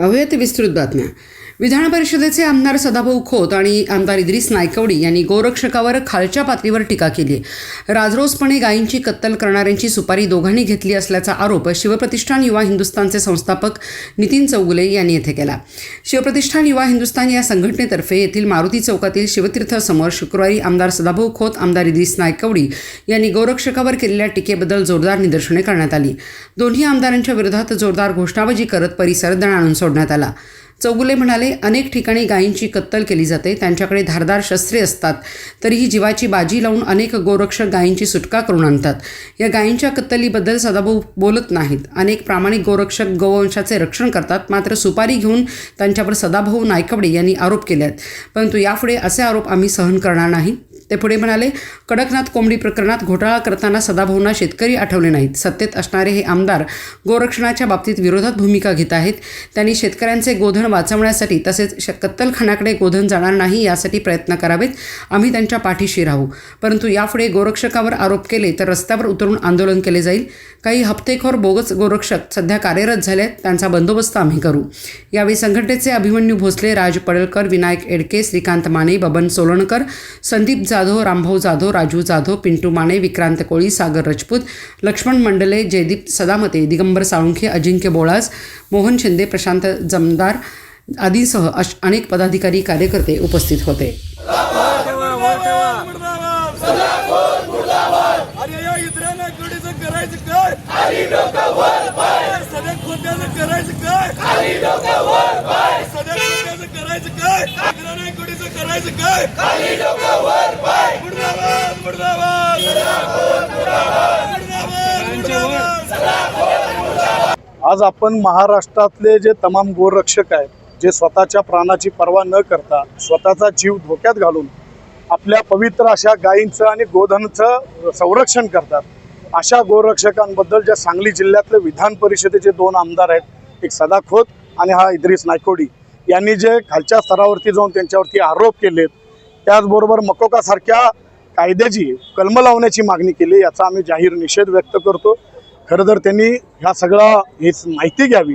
पाहूयात विस्तृत बातम्या. विधान परिषदेचे आमदार सदाभाऊ खोत आणि आमदार इद्रिस नायकवडी यांनी गोरक्षकावर खालच्या पातळीवर टीका केली. राजरोसपणे गायींची कत्तल करणाऱ्यांची सुपारी दोघांनी घेतली असल्याचा आरोप शिवप्रतिष्ठान युवा हिंदुस्थानचे संस्थापक नितीन चौगुले यांनी येथे केला. शिवप्रतिष्ठान युवा हिंदुस्थान या संघटनेतर्फे येथील मारुती चौकातील शिवतीर्थसमोर शुक्रवारी आमदार सदाभाऊ खोत आमदार इद्रिस नायकवडी यांनी गौरक्षकावर केलेल्या टीकेबद्दल जोरदार निदर्शने करण्यात आली. दोन्ही आमदारांच्या विरोधात जोरदार घोषणाबाजी करत परिसर दणाणून सोडण्यात आला. चौगुले म्हणाले अनेक ठिकाणी गायींची कत्तल केली जाते त्यांच्याकडे धारदार शस्त्रे असतात तरीही जीवाची बाजी लावून अनेक गोरक्षक गायींची सुटका करून आणतात. या गायींच्या कत्तलीबद्दल सदाभाऊ बोलत नाहीत. अनेक प्रामाणिक गोरक्षक गोवंशाचे रक्षण करतात मात्र सुपारी घेऊन त्यांच्यावर सदाभाऊ नायकवडे यांनी आरोप केले आहेत परंतु यापुढे असे आरोप आम्ही सहन करणार नाही. ते पुढे म्हणाले कडकनाथ कोंबडी प्रकरणात घोटाळा करताना सदाभाऊंना शेतकरी आठवले नाहीत. सत्तेत असणारे हे आमदार गोरक्षणाच्या बाबतीत विरोधात भूमिका घेत आहेत. त्यांनी शेतकऱ्यांचे गोधन वाचवण्यासाठी तसेच कत्तलखानाकडे गोधन जाणार नाही यासाठी प्रयत्न करावेत. आम्ही त्यांच्या पाठीशी राहू. परंतु यापुढे गोरक्षकावर आरोप केले तर रस्त्यावर उतरून आंदोलन केले जाईल. काही हप्तेखोर बोगस गोरक्षक सध्या कार्यरत झाले आहेत त्यांचा बंदोबस्त आम्ही करू. यावेळी संघटनेचे अभिमन्यू भोसले राज पडळकर विनायक एडके श्रीकांत माने बबन सोलणकर संदीप जा जाधव रामभाऊ जाधव राजू जाधव पिंटू माने विक्रांत कोळी सागर राजपूत लक्ष्मण मंडले जयदीप सदामते दिगंबर साळुंखे अजिंक्य बोळास मोहन शिंदे प्रशांत जमदार आदीसह अश अनेक पदाधिकारी कार्यकर्ते उपस्थित होते. करायचं काय सध्या खोट्याचं करायचं काय सध्या खोट्याचं करायचं काय इतरांना कडीचं करायचं काय मुर्दाबाद मुर्दाबाद मुर्दाबाद मुर्दाबाद आज आपण महाराष्ट्रातले जे तमाम गोरक्षक आहेत जे स्वतःच्या प्राणाची पर्वा न करता स्वतःचा जीव धोक्यात घालून आपल्या पवित्र अशा गायींचं आणि गोधनचं संरक्षण करतात अशा गोरक्षकांबद्दल ज्या सांगली जिल्ह्यातले विधान परिषदेचे दोन आमदार आहेत एक सदा खोत आणि हा इद्रिस नायकोडी यांनी जे खालच्या स्तरावरती जाऊन त्यांच्यावरती आरोप केलेत त्याचबरोबर मकोकासारख्या कायद्याची कलम लावण्याची मागणी केली याचा आम्ही जाहीर निषेध व्यक्त करतो. खरं तर त्यांनी ह्या सगळा हेच माहिती घ्यावी.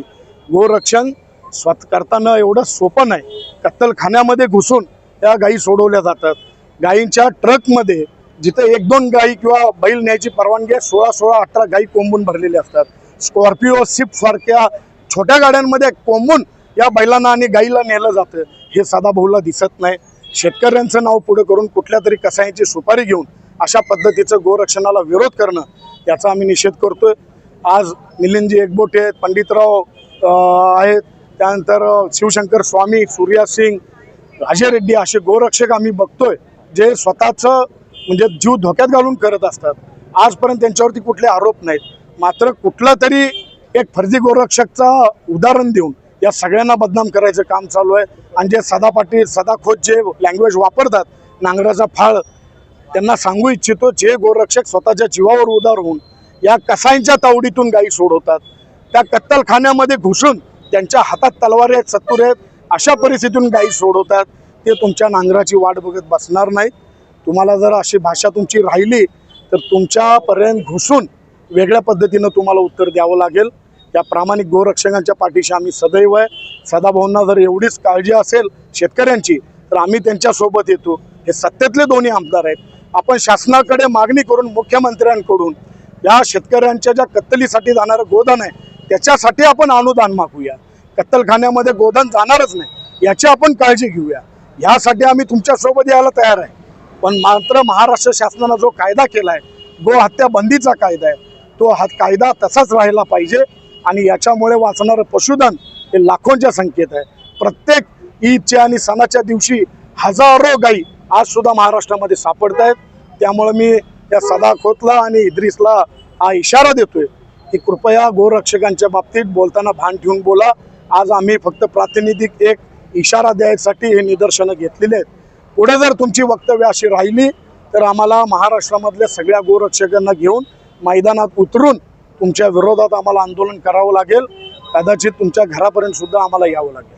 गोरक्षण स्वत करताना एवढं सोपं नाही. कत्तलखान्यामध्ये घुसून त्या गायी सोडवल्या जातात. गायींच्या ट्रकमध्ये जिथं एक दोन गायी किंवा बैल न्यायची परवानगी आहे सोळा सोळा अठरा गायी कोंबून भरलेल्या असतात. स्कॉर्पिओ स्विफ्ट सारख्या छोट्या गाड्यांमध्ये कोंबून या बैलांना आणि गाईला नेलं जातं. हे सदाभाऊला दिसत नाही. शेतकऱ्यांचं नाव पुढे करून कुठल्या तरी कसायांची सुपारी घेऊन अशा पद्धतीचं गोरक्षणाला विरोध करणं याचा आम्ही निषेध करतोय. आज मिलिंदजी एकबोटे आहेत पंडितराव आहेत. त्यानंतर शिवशंकर स्वामी सूर्या सिंग अजय रेड्डी असे गोरक्षक आम्ही बघतोय जे स्वतःचं म्हणजे जीव धोक्यात घालून करत असतात. आजपर्यंत त्यांच्यावरती कुठले आरोप नाहीत. मात्र कुठला तरी एक फर्जी गोरक्षकचा उदाहरण देऊन या सगळ्यांना बदनाम करायचं काम चालू आहे. आणि जे सदा पाटील सदा खोत जे लँग्वेज वापरतात नांगराचा फाळ त्यांना सांगू इच्छितो जे गोरक्षक स्वतःच्या जीवावर उदार होऊन या कसाईंच्या तावडीतून गायी सोडवतात. त्या कत्तलखान्यामध्ये घुसून त्यांच्या हातात तलवार आहेत सत्तूर आहेत अशा परिस्थितीतून गायी सोडवतात. ते तुमच्या नांगराची वाट बघत बसणार नाहीत. तुम्हाला जर अशी भाषा तुमची राहिली तर तुमच्यापर्यंत घुसून वेगळ्या पद्धतीनं तुम्हाला उत्तर द्यावं लागेल. या प्रामाणिक गोरक्षकांच्या पाठीशी आम्ही सदैव आहे. सदाभाऊंना जर एवढीच काळजी असेल शेतकऱ्यांची तर आम्ही त्यांच्यासोबत येतो. हे सत्तेतले दोन्ही आमदार आहेत. आपण शासनाकडे मागणी करून मुख्यमंत्र्यांकडून या शेतकऱ्यांच्या ज्या कत्तलीसाठी जाणारं गोदान आहे त्याच्यासाठी आपण अनुदान मागूया. कत्तलखान्यामध्ये गोदान जाणारच नाही याची आपण काळजी घेऊया. यासाठी आम्ही तुमच्यासोबत यायला तयार आहे. पण मात्र महाराष्ट्र शासनानं जो कायदा केला आहे गो हत्या बंदीचा कायदा आहे तो हा कायदा तसाच राहिला पाहिजे आणि याच्यामुळे वाचणारं पशुधन हे लाखोंच्या संख्येत आहे. प्रत्येक ईदच्या आणि सणाच्या दिवशी हजारो गाई आज सुद्धा महाराष्ट्रामध्ये सापडत आहेत त्यामुळे मी त्या सदा खोतला आणि इद्रिसला हा इशारा देतोय की कृपया गोरक्षकांच्या बाबतीत बोलताना भान ठेवून बोला. आज आम्ही फक्त प्रातिनिधिक एक इशारा द्यायसाठी हे निदर्शनं घेतलेले आहेत. पुढे जर तुमची वक्तव्य अशी राहिली तर आम्हाला महाराष्ट्रामधल्या सगळ्या गोरक्षकांना घेऊन मैदानात उतरून तुमच्या विरोधात आम्हाला आंदोलन करावं लागेल. कदाचित तुमच्या घरापर्यंत सुद्धा आम्हाला यावं लागेल.